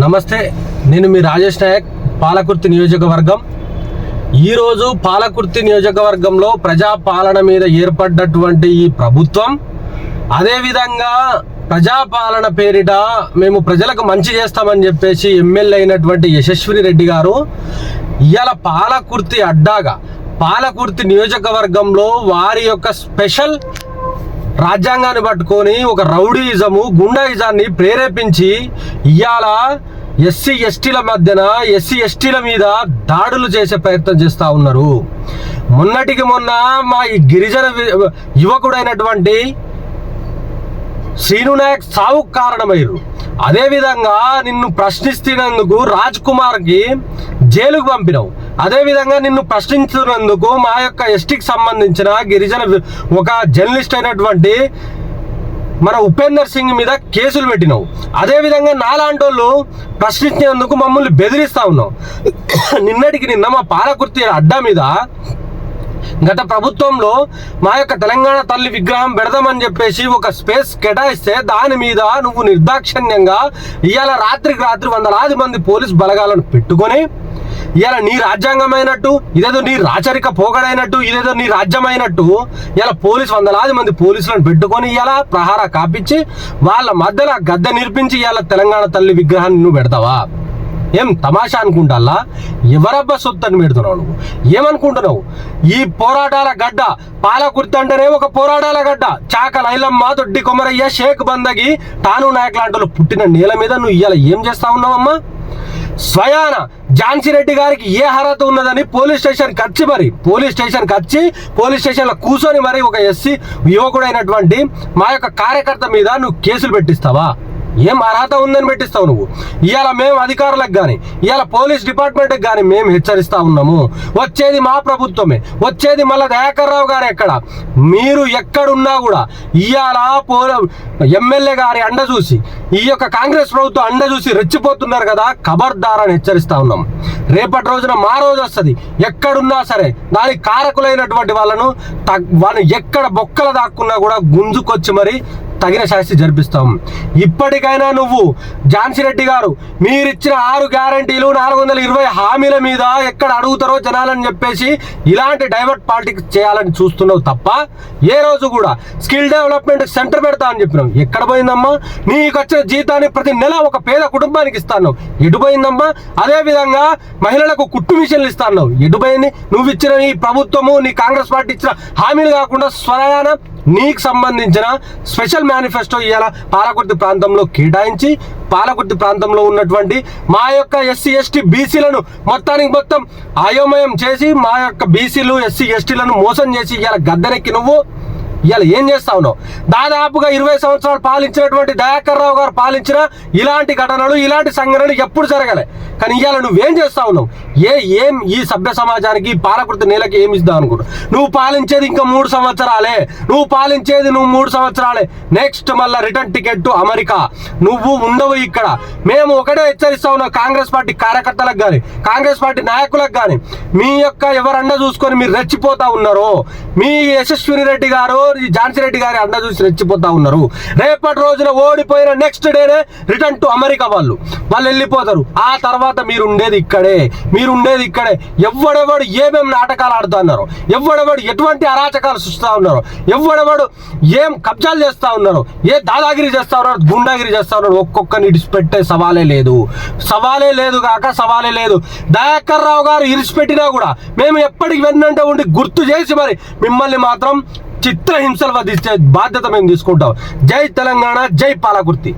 నమస్తే నేను మీ రాజేష్ నాయక్ పాలకుర్తి నియోజకవర్గం. ఈరోజు పాలకుర్తి నియోజకవర్గంలో ప్రజాపాలన మీద ఏర్పడ్డటువంటి ఈ ప్రభుత్వం అదేవిధంగా ప్రజాపాలన పేరిట మేము ప్రజలకు మంచి చేస్తామని చెప్పేసి ఎమ్మెల్యే అయినటువంటి యశస్విని రెడ్డి గారు ఇవాళ పాలకుర్తి అడ్డాగా పాలకుర్తి నియోజకవర్గంలో వారి యొక్క స్పెషల్ రాజ్యాంగాన్ని పట్టుకొని ఒక రౌడీయిజము గుండాయిజాన్ని ప్రేరేపించి ఇవాళ ఎస్సీ ఎస్టీల మధ్యన ఎస్సీ ఎస్టీల మీద దాడులు చేసే ప్రయత్నం చేస్తూ ఉన్నారు. మొన్నటికి మొన్న మా ఈ గిరిజన యువకుడైనటువంటి శ్రీను నాయక్ సావుకు కారణమయ్యారు. అదేవిధంగా నిన్ను ప్రశ్నిస్తున్నందుకు రాజ్ కుమార్కి జైలుకు పంపినావు. అదేవిధంగా నిన్ను ప్రశ్నించినందుకు మా యొక్క ఎస్టీకి సంబంధించిన గిరిజన ఒక జర్నలిస్ట్ అయినటువంటి మన ఉపేందర్ సింగ్ మీద కేసులు పెట్టినావు. అదేవిధంగా నాలాంటి వాళ్ళు ప్రశ్నించినందుకు మమ్మల్ని బెదిరిస్తా ఉన్నావు. నిన్నటికి నిన్న మా పాలకుర్తి అడ్డా మీద గత ప్రభుత్వంలో మా యొక్క తెలంగాణ తల్లి విగ్రహం పెడదామని చెప్పేసి ఒక స్పేస్ కేటాయిస్తే దాని మీద నువ్వు నిర్దాక్షిణ్యంగా ఇవాళ రాత్రికి రాత్రి వందలాది మంది పోలీస్ బలగాలను పెట్టుకొని ఇలా నీ రాజ్యాంగమైనట్టు ఇదేదో నీ రాచరిక పోగడైనట్టు ఇదేదో నీ రాజ్యమైనట్టు ఇలా పోలీస్ వందలాది మంది పోలీసులను పెట్టుకొని ఇలా ప్రహార కాపించి వాళ్ళ మధ్యలో గద్దె నిర్పించి ఇలా తెలంగాణ తల్లి విగ్రహాన్ని నువ్వు పెడతావా? ఏం తమాషా అనుకుంటాలా ఎవరబ్బా సొత్తు అని పెడుతున్నావు నువ్వు? ఏమనుకుంటున్నావు? ఈ పోరాటాల గడ్డ పాలకుర్తి అంటేనే ఒక పోరాటాల గడ్డ. చాక లైలమ్మ దొడ్డి కొమరయ్య షేక్ బందగి తాను నాయక్ లాంటి వాళ్ళు పుట్టిన నేల మీద నువ్వు ఇవాళ ఏం చేస్తా ఉన్నావమ్మా? స్వయాన ఝాన్సీ రెడ్డి గారికి ఏ అర్హత ఉన్నదని పోలీస్ స్టేషన్కి వచ్చి మరి. పోలీస్ స్టేషన్కి వచ్చి పోలీస్ స్టేషన్లో కూర్చొని మరి ఒక ఎస్సీ యువకుడైనటువంటి మా యొక్క కార్యకర్త మీద నువ్వు కేసులు పెట్టిస్తావా? ఏం అర్హత ఉందని పెట్టిస్తావు నువ్వు? ఇవాళ మేము అధికారులకు కానీ ఇవాళ పోలీస్ డిపార్ట్మెంట్కి కానీ మేము హెచ్చరిస్తా ఉన్నాము. వచ్చేది మా ప్రభుత్వమే. వచ్చేది మళ్ళా దయాకర్రావు గారు ఎక్కడ? మీరు ఎక్కడున్నా కూడా ఇవాళ పో ఎమ్మెల్యే గారి అండ చూసి ఈ యొక్క కాంగ్రెస్ ప్రభుత్వం అండ చూసి రెచ్చిపోతున్నారు కదా ఖబర్దార్ అని హెచ్చరిస్తా ఉన్నాము రేపటి రోజున మా రోజు వస్తుంది. ఎక్కడున్నా సరే దానికి కారకులైనటువంటి వాళ్ళను తగ్- వాళ్ళు ఎక్కడ బొక్కల దాక్కున్నా కూడా గుంజుకొచ్చి మరి తగిన శాస్తి జరిపిస్తాం. ఇప్పటికైనా నువ్వు ఝాన్సీ రెడ్డి గారు మీరిచ్చిన ఆరు గ్యారంటీలు నాలుగు వందల ఇరవై హామీల మీద ఎక్కడ అడుగుతారో జనాలని చెప్పేసి ఇలాంటి డైవర్ట్ పాలిటిక్స్ చేయాలని చూస్తున్నావు తప్ప ఏ రోజు కూడా స్కిల్ డెవలప్మెంట్ సెంటర్ పెడతా అని చెప్పినావు. ఎక్కడ పోయిందమ్మా? నీకు వచ్చిన జీతాన్ని ప్రతి నెల ఒక పేద కుటుంబానికి ఇస్తాను ఎటు పోయిందమ్మా? మహిళలకు కుట్టు మిషన్లు ఇస్తాను ఎటు పోయింది? నువ్వు ఇచ్చిన నీ ప్రభుత్వము నీ కాంగ్రెస్ పార్టీ ఇచ్చిన హామీలు కాకుండా స్వయాన నీకు సంబంధించిన స్పెషల్ మేనిఫెస్టో ఇవాళ పాలకుర్తి ప్రాంతంలో కేటాయించి పాలకుర్తి ప్రాంతంలో ఉన్నటువంటి మా యొక్క ఎస్సీ ఎస్టీ బీసీలను మొత్తానికి మొత్తం అయోమయం చేసి మా యొక్క బీసీలు ఎస్సీ ఎస్టీలను మోసం చేసి ఇవాళ గద్దెనెక్కి నువ్వు. ఇవాళ ఏం చేస్తా ఉన్నావు? దాదాపుగా ఇరవై సంవత్సరాలు పాలించినటువంటి దయాకర్ రావు గారు పాలించిన ఇలాంటి ఘటనలు ఇలాంటి సంఘటనలు ఎప్పుడు జరగలే. కానీ ఇవాళ నువ్వేం చేస్తా ఉన్నావు? ఏ ఏం ఈ సభ్య సమాజానికి పాలకృత పాలకృతి నేలకి ఏమి ఇద్దాం అనుకుంటా నువ్వు పాలించేది ఇంకా మూడు సంవత్సరాలే. నువ్వు పాలించేది నువ్వు మూడు సంవత్సరాలే. నెక్స్ట్ మళ్ళీ రిటర్న్ టికెట్ టు అమెరికా. నువ్వు ఉండవు ఇక్కడ. మేము ఒకటే హెచ్చరిస్తా ఉన్నాం కాంగ్రెస్ పార్టీ కార్యకర్తలకు కానీ కాంగ్రెస్ పార్టీ నాయకులకు కానీ మీ యొక్క ఎవరన్నా చూసుకొని మీరు రెచ్చిపోతా ఉన్నారో మీ యశస్విని రెడ్డి గారు ఝాన్సీ రెడ్డి గారి అండ చూసి రెచ్చిపోతా ఉన్నారు. రేపటి రోజున ఓడిపోయిన నెక్స్ట్ డేనే రిటర్న్ టు అమెరికా వాళ్ళు. వాళ్ళు వెళ్ళిపోతారు. ఆ తర్వాత మీరు ఉండేది ఇక్కడే. మీరు ఉండేది ఇక్కడే. ఎవడెవడు ఏమేమి నాటకాలు ఆడుతా ఉన్నారు ఎవడెవడు ఎటువంటి అరాచకాలు చూస్తూ ఉన్నారు ఎవడెవడు ఏం కబ్జాలు చేస్తా ఉన్నారు ఏ దాదాగిరి చేస్తూ ఉన్నారు గుండాగిరి చేస్తూ ఉన్నారు ఒక్కొక్కరిని ఇడిచిపెట్టే సవాలే లేదు. సవాలే లేదు కాక సవాలే లేదు. దయాకర్ రావు గారు ఇరిచిపెట్టినా కూడా మేము ఎప్పటికి వెన్నంటే ఉండి గుర్తు చేసి మరి మిమ్మల్ని మాత్రం చిత్రహింసలు వధించే బాధ్యత మేము తీసుకుంటాం. జై తెలంగాణ జై పాలకుర్తి.